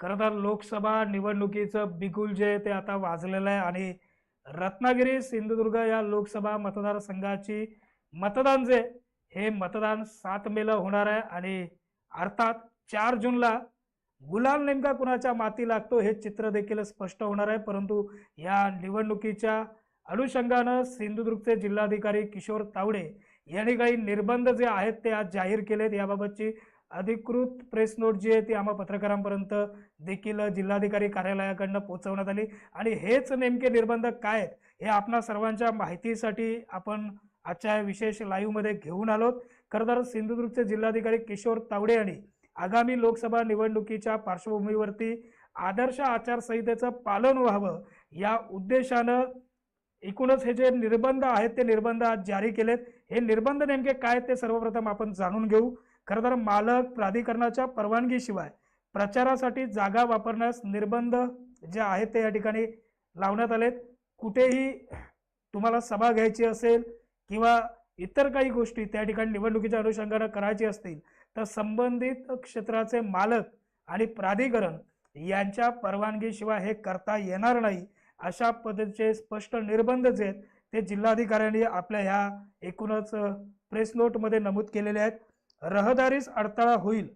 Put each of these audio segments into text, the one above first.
खरं तर लोकसभा निवडणुकीचं बिगुल जे आहे ते आता वाजलेलं आहे आणि रत्नागिरी सिंधुदुर्ग या लोकसभा मतदारसंघाची मतदान जे हे मतदान सात मेला होणार आहे आणि अर्थात चार जूनला गुलाल नेमका कुणाच्या माती लागतो हे चित्र देखील स्पष्ट होणार आहे. परंतु या निवडणुकीच्या अनुषंगानं सिंधुदुर्गचे जिल्हाधिकारी किशोर तावडे यांनी काही निर्बंध जे आहेत ते आज जाहीर केलेत. याबाबतची अधिकृत प्रेस नोट जी आहे ती आम्हा पत्रकारांपर्यंत देखील जिल्हाधिकारी कार्यालयाकडनं पोहोचवण्यात आली. आणि हेच नेमके निर्बंध काय आहेत हे आपणा सर्वांच्या माहितीसाठी आपण आजच्या विशेष लाईव्हमध्ये घेऊन आलोत. खरं तर सिंधुदुर्गचे जिल्हाधिकारी किशोर तावडे यांनी आगामी लोकसभा निवडणुकीच्या पार्श्वभूमीवरती आदर्श आचारसंहितेचं पालन व्हावं या उद्देशानं एकूणच हे जे निर्बंध आहेत ते निर्बंध आज जारी केलेत. हे निर्बंध नेमके काय आहेत ते सर्वप्रथम आपण जाणून घेऊ. खरं तर मालक प्राधिकरणाच्या परवानगीशिवाय प्रचारासाठी जागा वापरण्यास निर्बंध जे आहेत ते या ठिकाणी लावण्यात आलेत. कुठेही तुम्हाला सभा घ्यायची असेल किंवा इतर काही गोष्टी त्या ठिकाणी निवडणुकीच्या अनुषंगानं करायची असतील तर संबंधित क्षेत्राचे मालक आणि प्राधिकरण यांच्या परवानगीशिवाय हे करता येणार नाही अशा पद्धतीचे स्पष्ट निर्बंध जे आहेत ते जिल्हाधिकाऱ्यांनी आपल्या ह्या एकूणच प्रेस नोटमध्ये नमूद केलेले आहेत. रहदारीस अडथळा होईल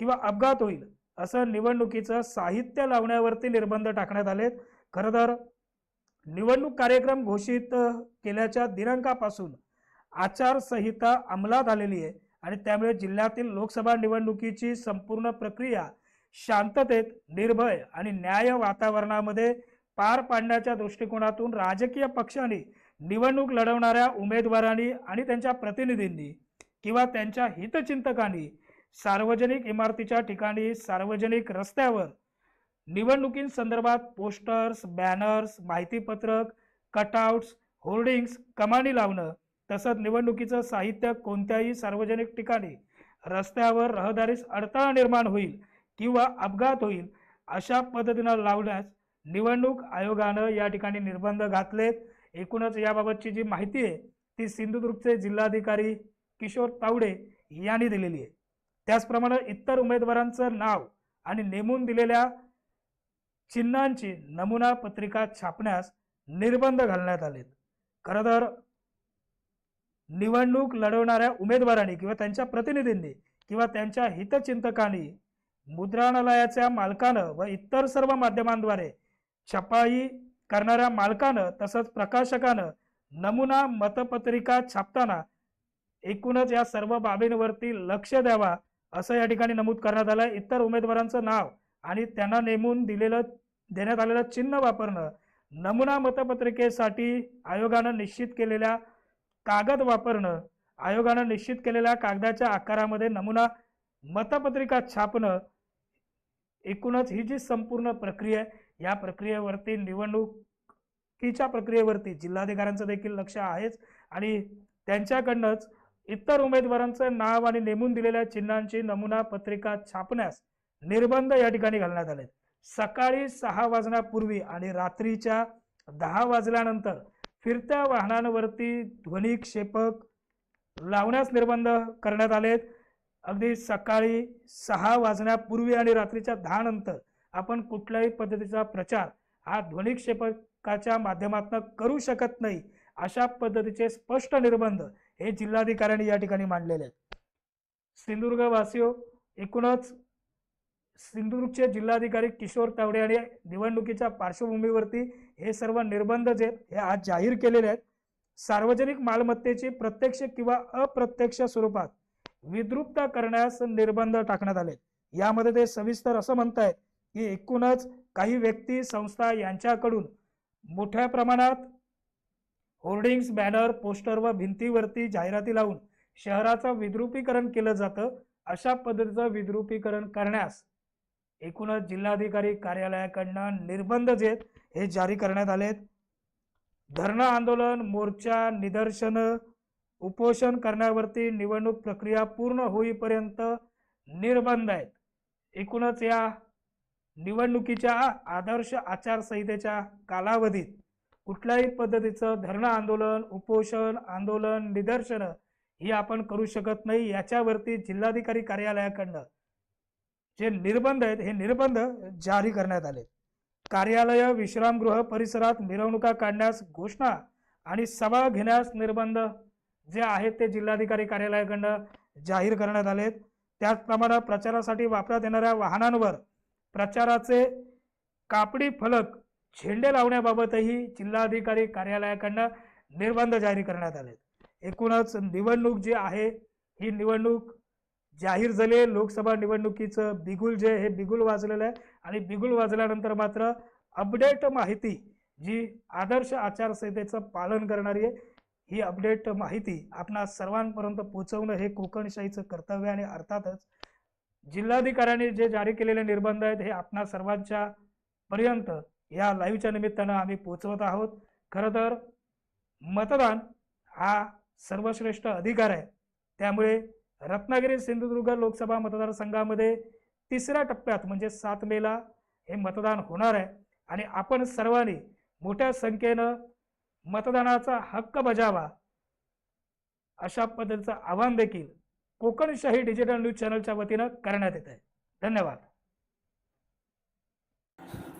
किंवा अपघात होईल असं निवडणुकीचं साहित्य लावण्यावरती निर्बंध टाकण्यात आलेत. खरं तर निवडणूक कार्यक्रम घोषित केल्याच्या दिनांकापासून आचारसंहिता अंमलात आलेली आहे आणि त्यामुळे जिल्ह्यातील लोकसभा निवडणुकीची संपूर्ण प्रक्रिया शांततेत निर्भय आणि न्याय वातावरणामध्ये पार पाडण्याच्या दृष्टिकोनातून राजकीय पक्षांनी निवडणूक लढवणाऱ्या उमेदवारांनी आणि त्यांच्या प्रतिनिधींनी किंवा त्यांच्या हितचिंतकांनी सार्वजनिक इमारतीच्या ठिकाणी सार्वजनिक रस्त्यावर निवडणुकींसंदर्भात पोस्टर्स बॅनर्स माहितीपत्रक कटआउट्स होर्डिंग्स कमानी लावणं तसंच निवडणुकीचं साहित्य कोणत्याही सार्वजनिक ठिकाणी रस्त्यावर रहदारीस अडथळा निर्माण होईल किंवा अपघात होईल अशा पद्धतीनं लावण्यास निवडणूक आयोगानं या ठिकाणी निर्बंध घातलेत. एकूणच याबाबतची जी माहिती आहे ती सिंधुदुर्गचे जिल्हाधिकारी किशोर तावडे यांनी दिलेली आहे. त्याचप्रमाणे इतर उमेदवारांचं नाव आणि नेमून दिलेल्या चिन्हांची नमुना पत्रिका छापण्यास निर्बंध घालण्यात आलेत. खरं तर निवडणूक लढवणाऱ्या उमेदवारांनी किंवा त्यांच्या प्रतिनिधींनी किंवा त्यांच्या हितचिंतकांनी मुद्रणालयाच्या मालकानं व इतर सर्व माध्यमांद्वारे छपाई करणाऱ्या मालकानं तसंच प्रकाशकानं नमुना मतपत्रिका छापताना एकूणच या सर्व बाबींवरती लक्ष द्यावा असं या ठिकाणी नमूद करण्यात आलं इतर उमेदवारांचं नाव आणि त्यांना नेमून दिलेलं देण्यात आलेलं चिन्ह वापरणं नमुना मतपत्रिकेसाठी आयोगानं निश्चित केलेल्या कागद वापरणं आयोगानं निश्चित केलेल्या कागदाच्या आकारामध्ये नमुना मतपत्रिका छापणं एकूणच ही जी संपूर्ण प्रक्रिया आहे या प्रक्रियेवरती निवडणुकीच्या प्रक्रियेवरती जिल्हाधिकाऱ्यांचं देखील लक्ष आहेच आणि त्यांच्याकडनंच इतर उमेदवारांचं नाव आणि नेमून दिलेल्या चिन्हांची नमुना पत्रिका छापण्यास निर्बंध या ठिकाणी घालण्यात आले सकाळी सहा वाजण्यापूर्वी आणि रात्रीच्या दहा वाजल्यानंतर फिरत्या वाहनांवरती ध्वनिक्षेपक लावण्यास निर्बंध करण्यात आलेत. अगदी सकाळी सहा वाजण्यापूर्वी आणि रात्रीच्या दहा नंतर आपण कुठल्याही पद्धतीचा प्रचार हा ध्वनिक्षेपकाच्या माध्यमातून करू शकत नाही अशा पद्धतीचे स्पष्ट निर्बंध हे जिल्हाधिकाऱ्यांनी या ठिकाणी मांडलेले आहेत. सिंधुदुर्ग वासियो एकूणच सिंधुदुर्गचे जिल्हाधिकारी किशोर तावडे यांनी निवडणुकीच्या पार्श्वभूमीवरती हे सर्व निर्बंध जे हे आज जाहीर केलेले आहेत. सार्वजनिक मालमत्तेची प्रत्यक्ष किंवा अप्रत्यक्ष स्वरूपात विद्रुपता करण्यास निर्बंध टाकण्यात आले यामध्ये ते सविस्तर असं म्हणतायत की एकूणच काही व्यक्ती संस्था यांच्याकडून मोठ्या प्रमाणात होर्डिंग्स बॅनर पोस्टर व भिंतीवरती जाहिराती लावून शहराचं विद्रुपीकरण केलं जातं अशा पद्धतीचं विद्रुपीकरण करण्यास एकूणच जिल्हाधिकारी कार्यालयाकडनं निर्बंध जे आहेत हे जारी करण्यात आलेत. धरणं आंदोलन मोर्चा निदर्शनं उपोषण करण्यावरती निवडणूक प्रक्रिया पूर्ण होईपर्यंत निर्बंध आहेत. एकूणच या निवडणुकीच्या आदर्श आचारसंहितेच्या कालावधीत कुठल्याही पद्धतीचं धरणं आंदोलन उपोषण आंदोलन निदर्शनं ही आपण करू शकत नाही याच्यावरती जिल्हाधिकारी कार्यालयाकडनं जे निर्बंध आहेत हे निर्बंध जारी करण्यात आले कार्यालय विश्रामगृह परिसरात मिरवणुका काढण्यास घोषणा आणि सभा घेण्यास निर्बंध जे आहेत ते जिल्हाधिकारी कार्यालयाकडनं जाहीर करण्यात आलेत. त्याचप्रमाणे प्रचारासाठी वापरात येणाऱ्या वाहनांवर प्रचाराचे कापडी फलक झेंडे लावण्याबाबतही जिल्हाधिकारी कार्यालयाकडनं निर्बंध जारी करण्यात आले एकूणच निवडणूक जी आहे ही निवडणूक जाहीर झाली लोकसभा निवडणुकीचं बिगुल जे हे बिगुल वाजलेलं आहे. आणि बिगुल वाजल्यानंतर मात्र अपडेट माहिती जी आदर्श आचारसंहितेचं पालन करणारी आहे ही अपडेट माहिती आपणा सर्वांपर्यंत पोहोचवणं हे कोकणशाहीचं कर्तव्य आणि अर्थातच जिल्हाधिकाऱ्यांनी जे जारी केलेले निर्बंध आहेत हे आपणा सर्वांच्या पर्यंत या लाईव्हच्या निमित्तानं आम्ही पोचवत आहोत. खरं तर मतदान हा सर्वश्रेष्ठ अधिकार आहे. त्यामुळे रत्नागिरी सिंधुदुर्ग लोकसभा मतदारसंघामध्ये तिसऱ्या टप्प्यात म्हणजे सात मेला हे मतदान होणार आहे. आणि आपण सर्वांनी मोठ्या संख्येनं मतदानाचा हक्क बजावा अशा पद्धतीचं आवाहन देखील कोकणशाही डिजिटल न्यूज चॅनलच्या वतीनं करण्यात येत आहे. धन्यवाद.